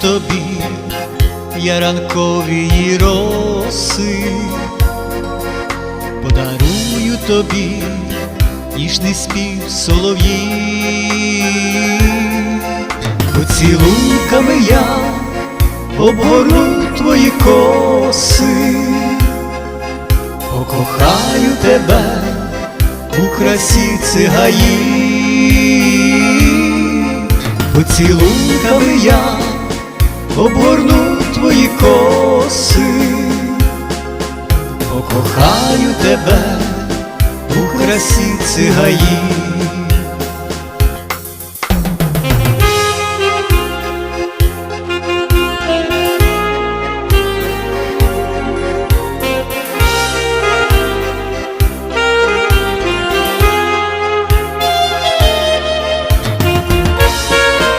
тобі я роси, подарую тобі ніжний спів солов'ї, поцілунками я обгорну твої коси, покохаю тебе у красі цигаї, поцілунками я обгорну твої коси, покохаю тебе у красі цигаї.